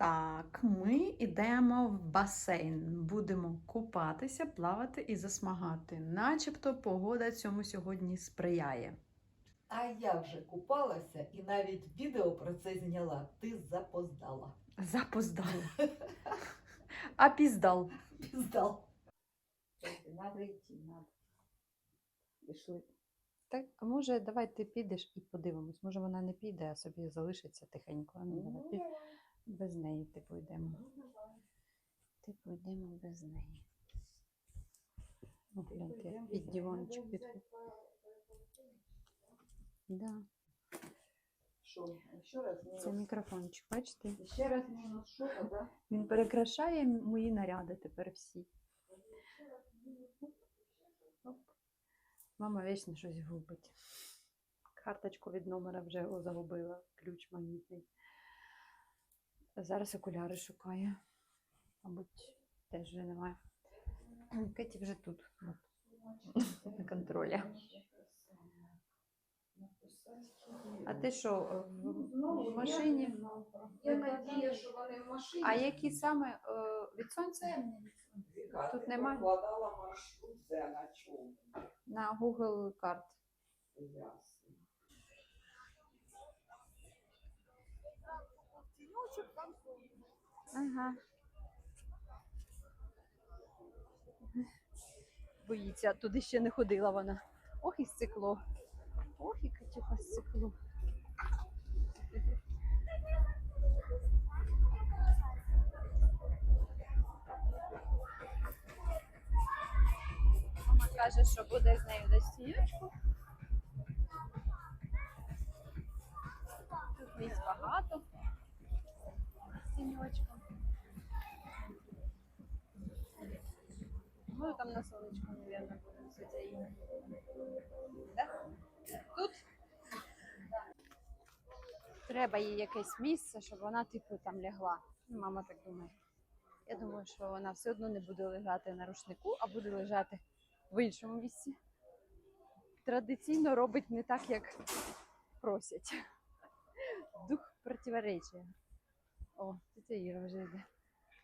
Так, ми йдемо в басейн. Будемо купатися, плавати і засмагати. Начебто погода цьому сьогодні сприяє. А я вже купалася і навіть відео про це зняла. Ти запоздала. Запоздала. А піздал. Піздал. Надо йти, надо. Пішли. Так, а може, давай ти підеш і подивимось. Може, вона не піде, а собі залишиться тихенько. Ну, давай, під- Без неї типу йдемо. Типу йдемо без неї. О, гляньте, під диванчик під. Да, це мікрофончик, бачите? Ще раз мінус що, да? Він перекрашає мої наряди тепер всі. Мама вічно щось губить. Карточку від номера вже загубила, ключ магнітний. Зараз окуляри шукає. Мабуть, теж вже немає. Кеті вже тут. На контролі. А ти що, в- в машині? Я надія, що вони в машині. А які саме е, від сонця? Тут немає? Вкладала маршрут, на чому. На Google карт. Ясно. Ага. Боїться, туди ще не ходила вона. Ох і стекло. Ох і Катюха стекло. Мама каже, що буде з нею десь стіночку. Тут місць багато. Стіночка. Ну, там на сонечку, наверное, будемо сидіти. Да? Тут треба їй якесь місце, щоб вона, типу, там лягла. Ну, Мама так думає. Я думаю, що вона все одно не буде лежати на рушнику, а буде лежати в іншому місці. Традиційно робить не так, як просять. Дух противоречия. О, це Іра вже йде.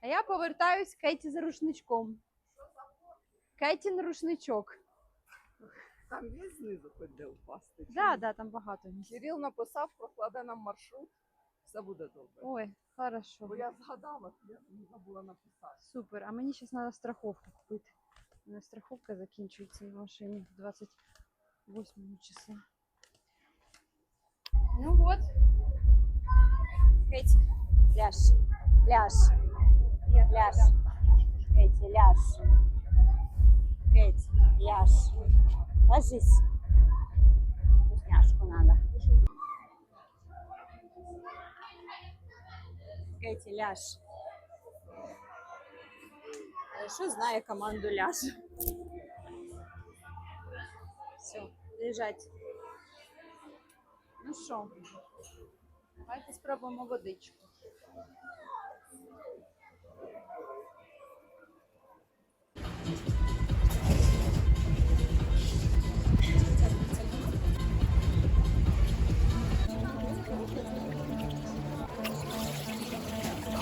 А я повертаюсь Кеті за рушничком. Кетін рушничок. Там є знизу хоч де впасти. чи Да, да, там багато. Кирил написав, прокладе нам маршрут. Все буде добре. Ой, хорошо. Бо я згадала, я забула написати. Супер. А мені зараз треба страховку купити. У мене страховка закінчується на машині 28 числа. Ну от. Кеті, ляж. Ляж. Ляж. Кеті, ляж. Ляж. Ложись. Вкусняшку надо. Кеті, ляж. Хорошо знає команду ляж. Все, лежать. Ну що, давайте спробуємо водичку.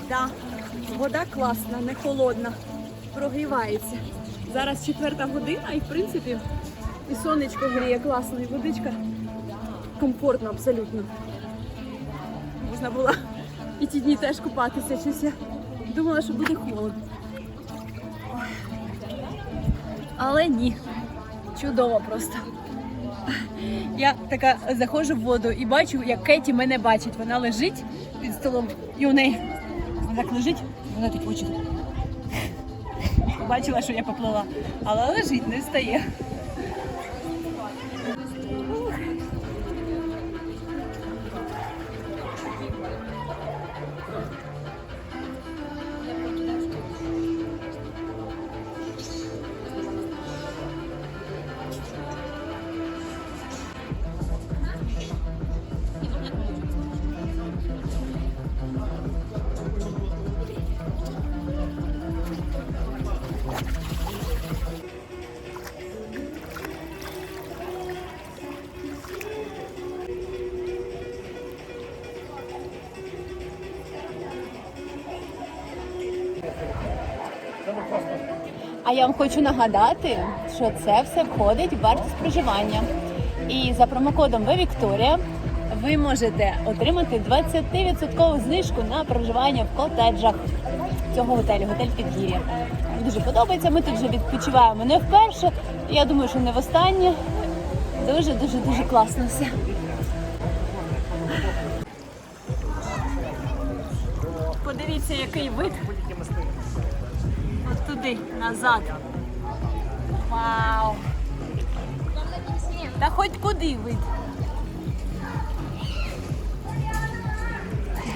Да, вода класна, не холодна, прогрівається. Зараз четверта година і в принципі і сонечко гріє класно, і водичка комфортно абсолютно. Можна було і ті дні теж купатися. Щось я думала, що буде холодно. Але ні. Чудово просто. Я така заходжу в воду і бачу, як Кеті мене бачить. Вона лежить під столом і у неї вона так лежить, вона так очі. Побачила, що я поплила, але лежить, не встає. Я вам хочу нагадати, що це все входить в вартість проживання. І за промокодом Ви Вікторія ви можете отримати 20% знижку на проживання в котеджах цього готелю, готель Підгір'я. Дуже подобається. Ми тут вже відпочиваємо не вперше. Я думаю, що не востаннє. Дуже дуже дуже класно все. Подивіться, який вид. Туди, назад. Вау! Та хоч куди вид.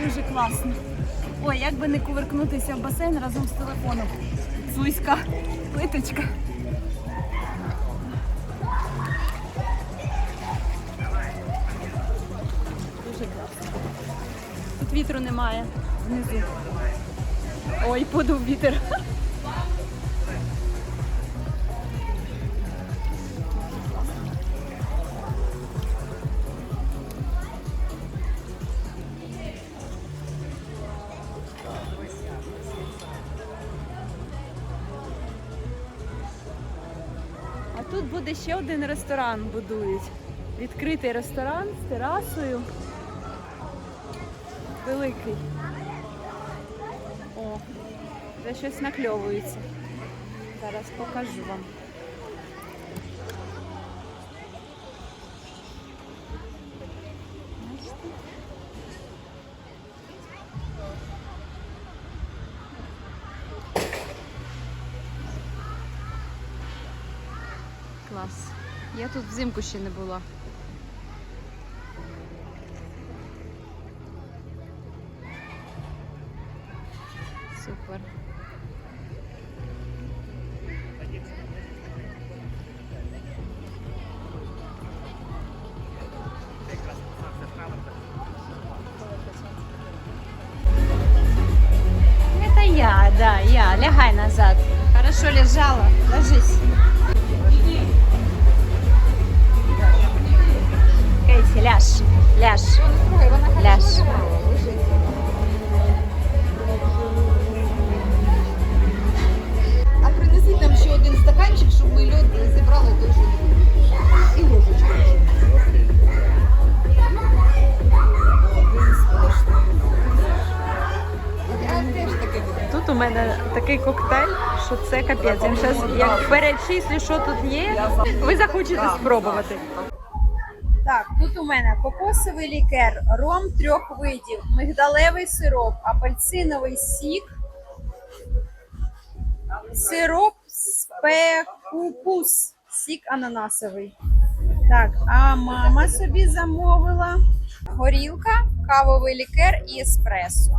Дуже класно. Ой, як би не кувиркнутися в басейн разом з телефоном. Цуйська плиточка. Дуже класно. Тут вітру немає внизу. Ой, подув вітер. Буде ще один ресторан будують. Відкритий ресторан з терасою. Великий. О, вже щось накльовується. Зараз покажу вам. Я тут взимку ще не була. Супер. Это я, да, я. Лягай назад. Хорошо лежала. Ложись. Такий коктейль, що це капець. Я зараз як перечислю, що тут є, ви захочете спробувати. Так, тут у мене кокосовий лікер, ром трьох видів, мигдалевий сироп, апельсиновий сік, сироп спекупус, сік ананасовий. Так, а мама собі замовила горілка, кавовий лікер і еспресо.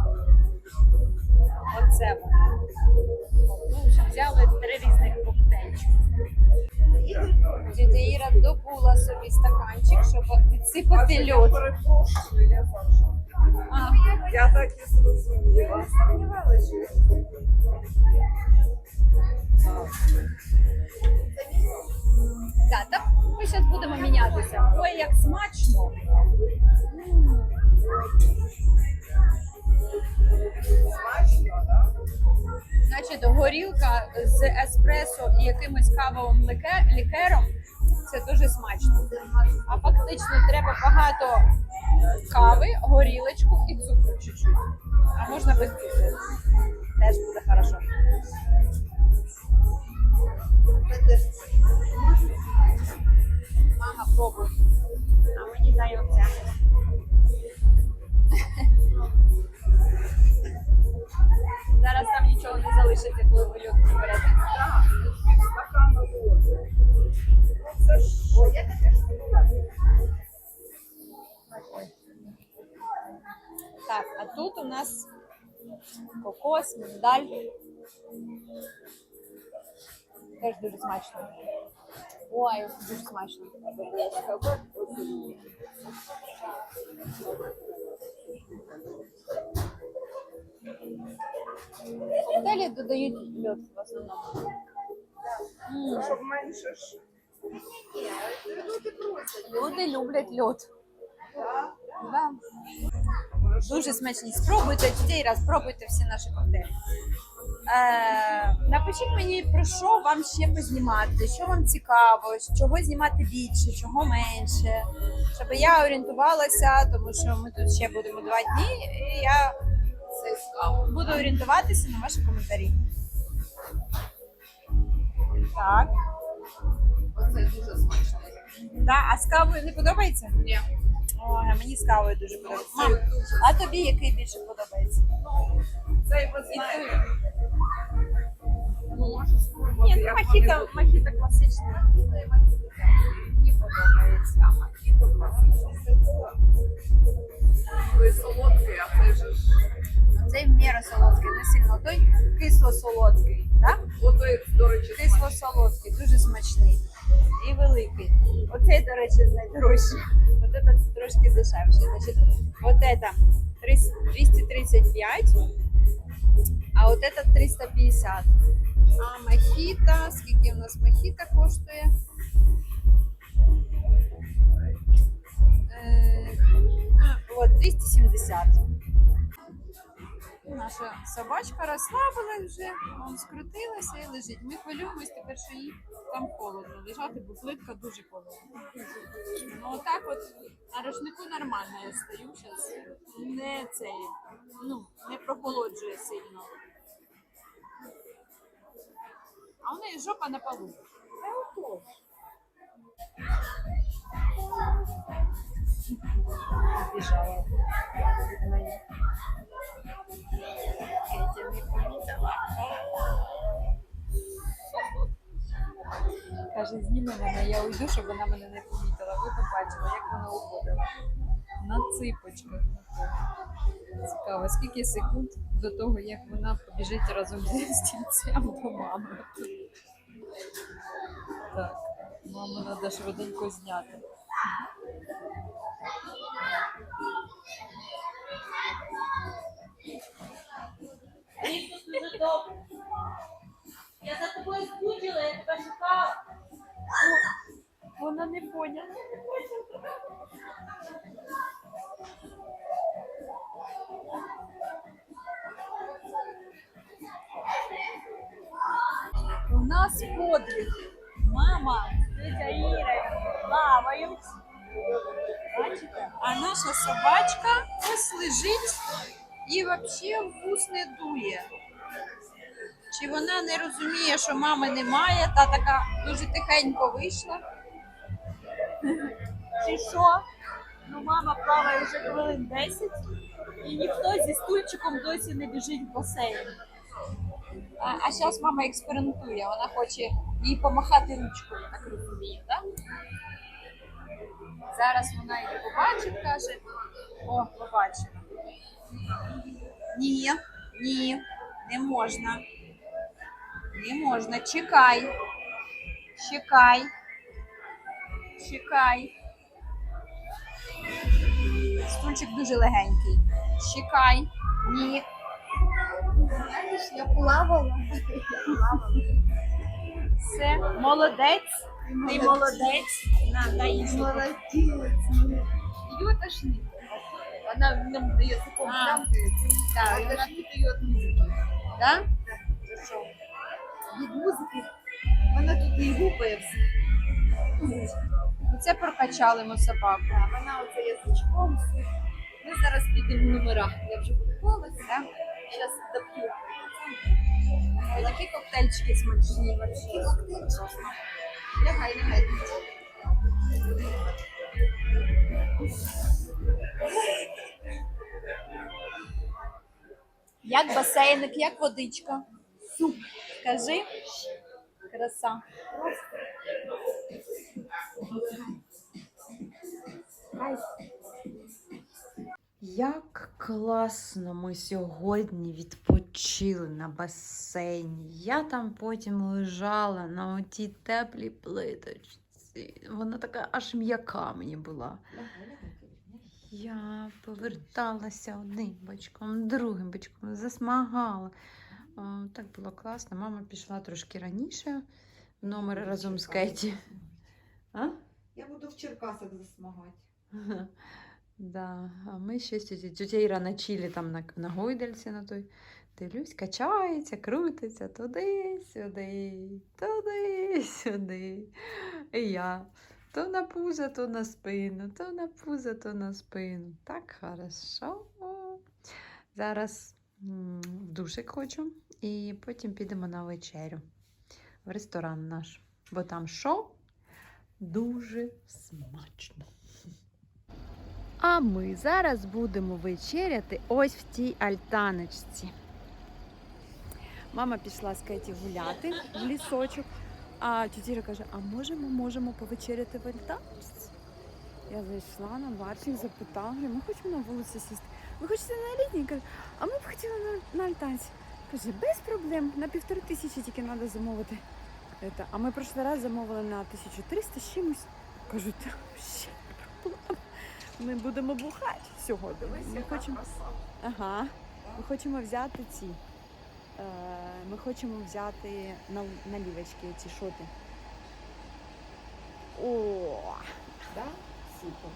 Оце воно. Ну, вже взяли три різних коктейльчика. Тетя Іра добула собі стаканчик, щоб відсипати льод. А, Я так і зрозуміла. да, так ми зараз будемо мінятися. Ой, як смачно! М. Значить, горілка з еспресо і якимось кавовим лікером це дуже смачно. А фактично треба багато кави, горілочку і цукру чуть-чуть. А можна без цукру. Теж буде хорошо. Мама, пробуй. А мені дай оце. Нас кокос, мигдаль. Теж дуже смачно. Ой, дуже смачно. В Коктейлі додають льод в основному. Щоб менше ж. Люди люблять льод. Да. Дуже смачні. Спробуйте цей раз, спробуйте всі наші коктейлі. Е, напишіть мені про що вам ще познімати, що вам цікаво, чого знімати більше, чого менше, щоб я орієнтувалася, тому що ми тут ще будемо два дні, і я буду орієнтуватися на ваші коментарі. Так. Оце дуже смачно. Да, а з кавою не подобається? Ні. Ой, а мені з кавою дуже подобається. А тобі який більше подобається? Цей ви знаєте. Ну. Ні, ну як мохіто, вони. Мені подобається. А класична. класичний. Той солодкий, а цей ж. Цей в міру солодкий, не сильно. Той кисло-солодкий, так? Отой, до речі, смачний. Кисло-солодкий, дуже смачний і великий. Оцей, до речі, найдорожчий. От этот трошки дешевший. Значить, от это 235, а от этот 350. А мохіто, скільки в нас мохіто коштує? Е, а, От 270. Наша собачка розслабилась вже, он скрутилася і лежить. Ми хвилюємось тепер, що їй там холодно лежати, бо плитка дуже холодна. Ну отак от на рушнику нормально я стою зараз. Не цей, ну, не прохолоджує сильно. А у неї жопа на полу. Біжала від. Каже, зніми мене, я уйду, щоб вона мене не помітила. Ви побачили, як вона уходила. На ципочках. Цікаво, скільки секунд до того, як вона побіжить разом зі стільцем до мами. Так, маму треба швиденько зняти. Я за тобою скучила, я тебе шукала. Вона не поняла. У нас подвиг. Мама, тетя Іра плавають. Бачите? А наша собачка ось лежить і взагалі в вус не дує. Чи вона не розуміє, що мами немає, та така дуже тихенько вийшла. Чи що? Ну, мама плаває вже хвилин 10, і ніхто зі стульчиком досі не біжить в басейн. А, а зараз мама експериментує, вона хоче їй помахати ручкою, так розумію, так? Зараз вона її побачить, каже: о, побачила. Ні, ні, не можна. Не можна. Чекай. Чекай. Чекай. Стульчик дуже легенький. Чекай. Ні. Знаєш, я плавала. Все, молодець. Ти молодець. На, дай їй. Молодець. Її тошнить. Вона нам А. плямкає. Так, вона- її від музики. да? Від музики. Вона тут і гупає все. Оце прокачали ми собаку. А Вона оце язичком. все. Ми зараз підемо в номерах. Я вже купувалася. Да? Зараз доп'ю. Такі коктейльчики смачні вообще. Лягай, лягай. Як басейник, як водичка. Суп. Скажи. Краса. Як класно ми сьогодні відпочили на басейні. Я там потім лежала на отій теплій плиточці. Вона така аж м'яка мені була. Я поверталася одним бочком, другим бочком, засмагала. Так було класно. Мама пішла трошки раніше в номер разом з Кеті. А? Я буду в Черкасах засмагати. Да. А ми ще тетя, Іра на там на, на гойдельці на той. Дивлюсь, качається, крутиться туди, сюди, туди, сюди. І я то на пузо, то на спину, то на пузо, то на спину. Так хорошо. Зараз в душик хочу і потім підемо на вечерю в ресторан наш. Бо там що? Дуже смачно. А ми зараз будемо вечеряти ось в тій альтаночці. Мама пішла з Кеті гуляти в лісочок, а тітіра каже: а може ми можемо повечеряти в альтаночці? Я зайшла на барчик, запитала, ми хочемо на вулиці сісти. Ви хочете на літній? Каже, а ми б хотіли на, на альтанці. Каже, без проблем, на півтори тисячі тільки треба замовити. А ми прошлий раз замовили на 1300 з чимось. Кажу, та ще проблем. Ми будемо бухати сьогодні. Ми хочемо... Ага. Ми хочемо взяти ці. Е, ми хочемо взяти на, налівочки, ці шоти. О! Да? Супер.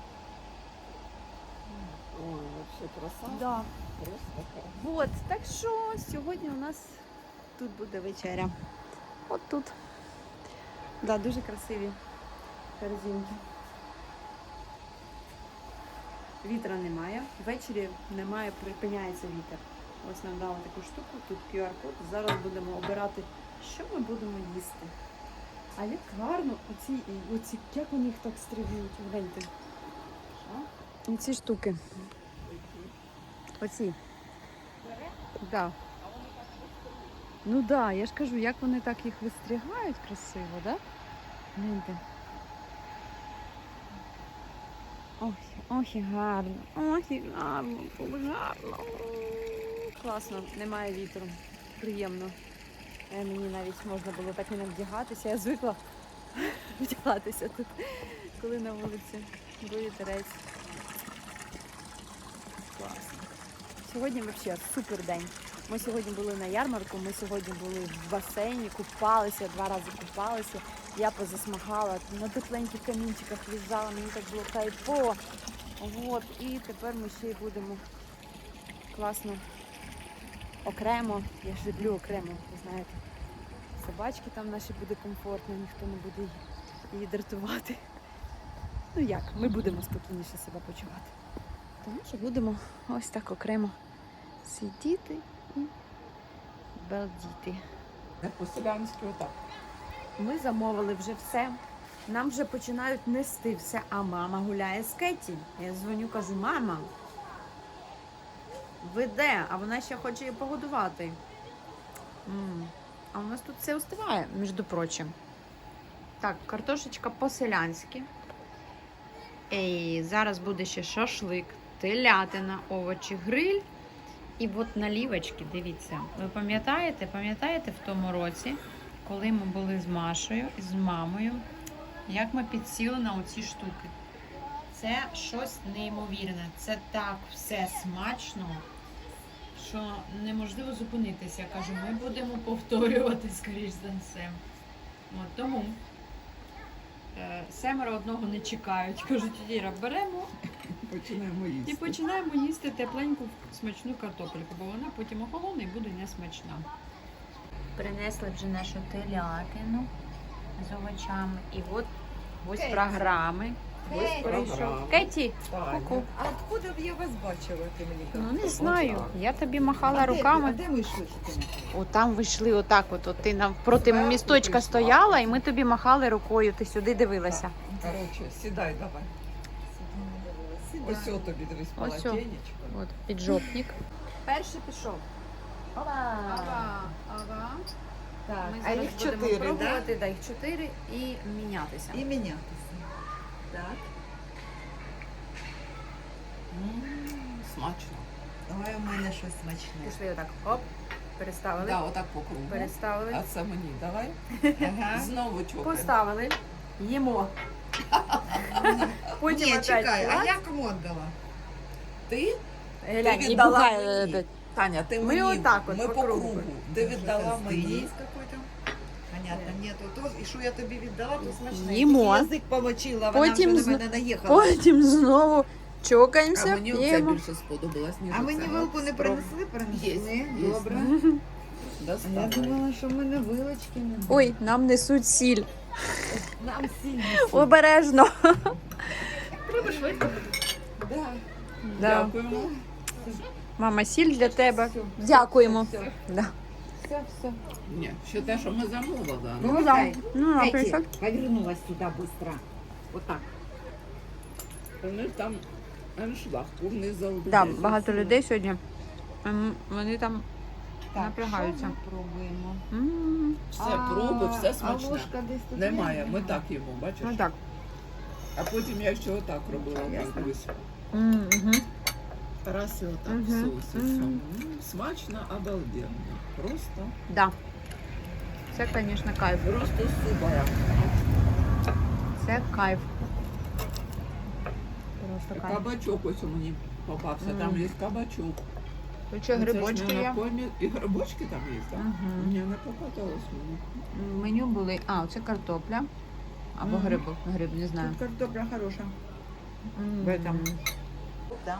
Ой, вообще красава. Да. Просто. Вот, так що сьогодні у нас тут буде вечеря. От тут. Да, дуже красиві корзинки. Вітра немає. Ввечері немає, припиняється вітер. Ось нам дали таку штуку, тут QR-код. Зараз будемо обирати, що ми будемо їсти. А як гарно оці, оці як вони їх так стрибують, гляньте. Оці штуки. Оці. Да. Ну так, да, я ж кажу, як вони так їх вистрігають красиво, да? Гляньте. Ох, ох і гарно, ох і гарно, ох, гарно. Класно, немає вітру. Приємно. Е, Мені навіть можна було так не вдягатися. Я звикла вдягатися тут, коли на вулиці дує вітерець. Класно. Сьогодні взагалі супер день. Ми сьогодні були на ярмарку, ми сьогодні були в басейні, купалися, два рази купалися. Я позасмагала, на тепленьких камінчиках лежала, мені так було кайфово. От, і тепер ми ще й будемо класно окремо. Я ж люблю окремо, ви знаєте. Собачки там наші буде комфортно, ніхто не буде її дратувати. Ну як, ми будемо спокійніше себе почувати. Тому що будемо ось так окремо сидіти і балдіти. По-селянськи отак. Ми замовили вже все. Нам вже починають нести все, а мама гуляє з Кеті. Я дзвоню, кажу, мама. Ви де? А вона ще хоче її погодувати. М, А у нас тут все остиває, між прочим. Так, картошечка по-селянськи. Зараз буде ще шашлик, телятина, овочі, гриль. І от налівочки, дивіться. Ви пам'ятаєте, пам'ятаєте в тому році, коли ми були з Машою з мамою, як ми підсіли на оці штуки. Це щось неймовірне. Це так все смачно, що неможливо зупинитися. Я кажу, ми будемо повторювати, скоріш за все. От, тому семеро одного не чекають. Кажуть, Іра, беремо Починаємо і починаємо їсти тепленьку смачну картопельку, бо вона потім охолоне і буде несмачна. Принесли вже нашу телятину з овочами. І от ось програми. Кеті. ку-ку. А откуда б я вас бачила, ти мені Ну не знаю. Я тобі махала А де руками. А де ми йшли? що ти махала? О, там вийшли отак. От, от ти навпроти Зверху місточка пішла. стояла, і ми тобі махали рукою. Ти сюди дивилася. Коротше, сідай давай. Сідай. Ось о тобі дивись Ось о. полотенечко. От піджопник. Перший пішов. Ага, ага. Так, Ми а зараз їх будемо чотири, так? пробувати, да, їх чотири і мінятися. І мінятися. Так. Смачно. Ой, у мене щось смачне. Пішли отак. Оп, переставили. Да, отак по кругу. Переставили. А це мені давай. Ага. Знову чокай. Поставили. Їмо. Потім Ні, опять чекай, а клац. я кому віддала? Ти? Глянь, Ти і віддала мені. е, Таня, ти Ми мені. отак от Ми по по кругу. кругу. Ти віддала мені. какой-то? Понятно, нету. То, і що я тобі віддала, то смачне. Їмо. Тільки Язик помочила, вона Потім вже на мене наїхала. Потім знову А Чокаємося, мені оце п'ємо. більше сподобалось, ніж А мені вилку не принесли? Принесли? Є. Добре. А я Доставай. думала, що в мене вилочки немає. Ой, нам несуть сіль. Нам сильно. Обережно. Да. Да. Дякуємо. Мама, сіль для тебе. Дякуємо. Да. Все, все. Ні, ще те, що ми замовили. а не- Ну, да. Ну, а Кэти, прийшов. повернулась сюда быстро. Вот так. У них там аншлаг, повний зал. Да, людей. багато людей сьогодні. Ем, Вони там Так, Напрягаються. що ми пробуємо? м, Все проби, все А смачне. ложка десь тут Немає, є? ми так їмо, бачиш? ну так. А потім я ще отак робила. Так, дивись. М, мгм. Раз отак Мгм. в соусі Мгм. цьому. М, Смачно, обалденно. Просто, Да. Це, звісно, кайф. просто супер. Це кайф. Просто кайф. Кабачок ось мені попався, там Мгм. є кабачок. Тут ще Ну, грибочки є. комі- І грибочки там є, так? Мгм. Ні, не попадалось мені. Меню були. А, це картопля. Або Мгм. гриб, гриб, не знаю. Тут картопля хороша. М. В этом. Да.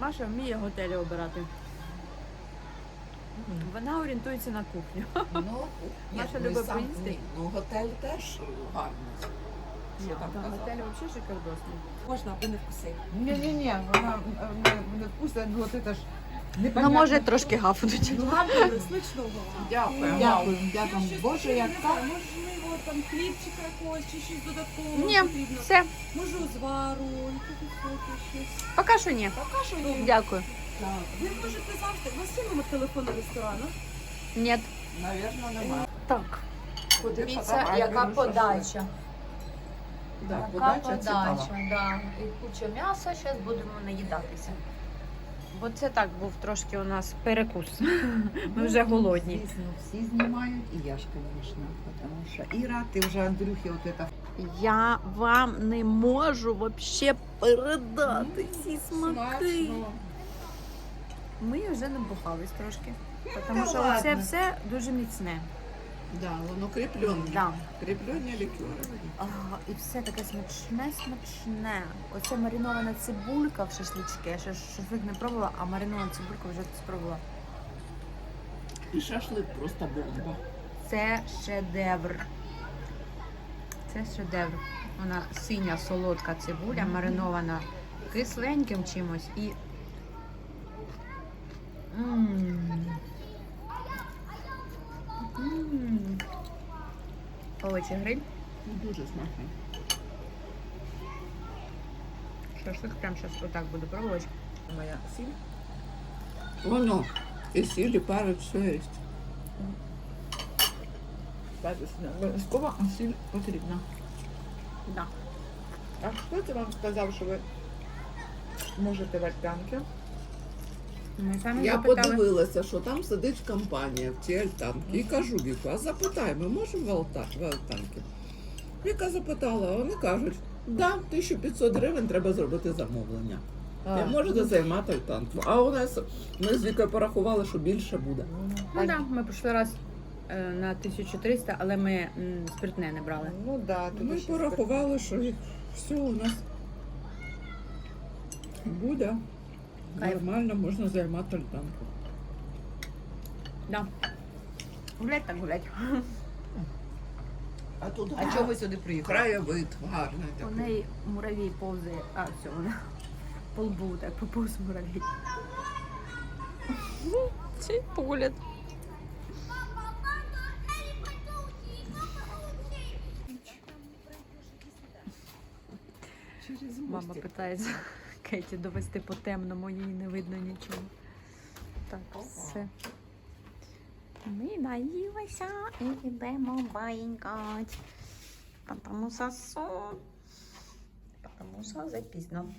Маша вміє готелі обирати. Вона орієнтується на кухню. Ну, Маша ну, і любить сам- поїсти. ні, Ну, готель теж гарний. Що там казати? готель взагалі шикардосний. Можна, аби не вкусив. Не-не-не, вона е, не, не вкусно, ну от це ж Ну, непонятно. може, трошки гафнуть. Ну, смачного. Дякую. Дякую, дякую. Боже, я яка. Там хлібчика якогось чи щось додаткового Ні, потрібно. все, Може, звару, якісь соки, щось. поки що ні. Поки що ні. Дякую. Ви можете завжди. У вас є номер телефону ресторану? Ні. Навірно, немає. Так. Подивіться, Подивіться, яка подача. Да, Яка подача цікава. подача, да. І куча м'яса, зараз будемо наїдатися. Бо це так був трошки у нас перекус. Ми вже голодні. Звісно, всі знімають, і я ж, звісно, тому що Іра, ти вже Андрюхи от это Я вам не можу вообще передати ці смаки. Смачно. Ми вже набухались трошки. Тому що це все дуже міцне. Да, воно кріплене. Да. Кріплені лікери. А, і все таке смачне, смачне. Оце маринована цибулька в шашлички. Я ще шашлик не пробувала, а маринована цибулька вже спробувала. І шашлик просто бомба. Це шедевр. Це шедевр. Вона синя солодка цибуля, маринована кисленьким чимось і. М. М. Овочі гриль. Дуже смачно. Шашлик прям зараз отак буду пробувати. Моя сіль. Воно. І сіль, і перець, все є. Перець не обов'язково, а сіль потрібна. Да. А хто це вам сказав, що ви можете вальтанки? Ми самі Я запитали. подивилася, що там сидить компанія в цій альтанці. І кажу Віку, а запитай, ми можемо валта- вальтанки? Віка запитала, а вони кажуть, да, 1500 гривень треба зробити замовлення. А, Ви можете займати альтанку. А у нас ми з Вікою порахували, що більше буде. Ну так, ми пройшли раз е, на 1300, але ми м, спиртне не брали. Ну да, тут Ми ще порахували, що все у нас буде. Кайф. Нормально можна займати альтанку. Да. Гулять так гулять. А тут А чого ви сюди приїхали? краєвид гарний У такий. неї муравій повзає, а все, вона по лбу так поповз муравій. Цей погляд. Мама питається Кеті довести по темному, їй не видно нічого. Так, все. Ми наїлися і йдемо баїнькать. Потому що сон. Потому що запізно.